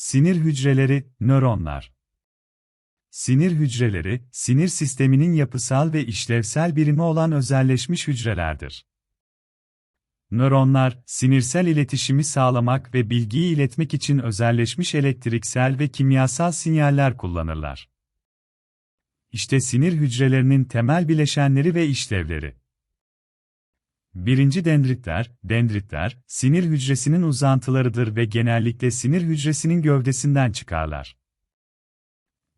Sinir hücreleri, nöronlar. Sinir hücreleri, sinir sisteminin yapısal ve işlevsel birimi olan özelleşmiş hücrelerdir. Nöronlar, sinirsel iletişimi sağlamak ve bilgiyi iletmek için özelleşmiş elektriksel ve kimyasal sinyaller kullanırlar. İşte sinir hücrelerinin temel bileşenleri ve işlevleri. Birinci dendritler, dendritler, sinir hücresinin uzantılarıdır ve genellikle sinir hücresinin gövdesinden çıkarlar.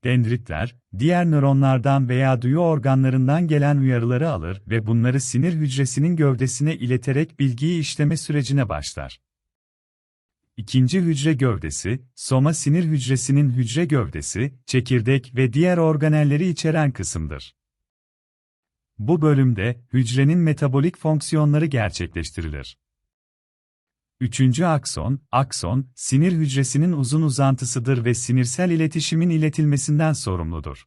Dendritler, diğer nöronlardan veya duyu organlarından gelen uyarıları alır ve bunları sinir hücresinin gövdesine ileterek bilgiyi işleme sürecine başlar. İkinci hücre gövdesi, soma sinir hücresinin hücre gövdesi, çekirdek ve diğer organelleri içeren kısımdır. Bu bölümde hücrenin metabolik fonksiyonları gerçekleştirilir. Üçüncü akson, akson, sinir hücresinin uzun uzantısıdır ve sinirsel iletişimin iletilmesinden sorumludur.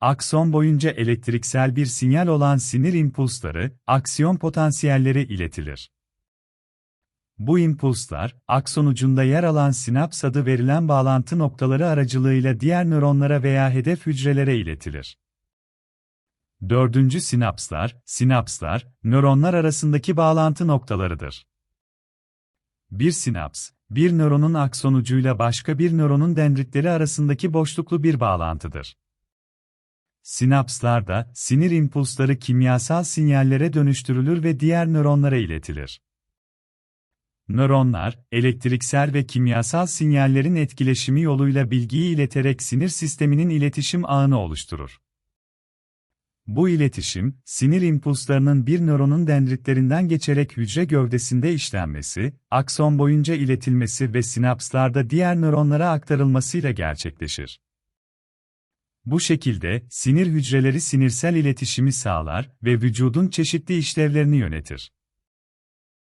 Akson boyunca elektriksel bir sinyal olan sinir impulsları, aksiyon potansiyelleri iletilir. Bu impulslar, akson ucunda yer alan sinaps adı verilen bağlantı noktaları aracılığıyla diğer nöronlara veya hedef hücrelere iletilir. Dördüncü sinapslar, sinapslar, nöronlar arasındaki bağlantı noktalarıdır. Bir sinaps, bir nöronun akson ucuyla başka bir nöronun dendritleri arasındaki boşluklu bir bağlantıdır. Sinapslarda, sinir impulsları kimyasal sinyallere dönüştürülür ve diğer nöronlara iletilir. Nöronlar, elektriksel ve kimyasal sinyallerin etkileşimi yoluyla bilgiyi ileterek sinir sisteminin iletişim ağını oluşturur. Bu iletişim, sinir impulslarının bir nöronun dendritlerinden geçerek hücre gövdesinde işlenmesi, akson boyunca iletilmesi ve sinapslarda diğer nöronlara aktarılmasıyla gerçekleşir. Bu şekilde, sinir hücreleri sinirsel iletişimi sağlar ve vücudun çeşitli işlevlerini yönetir.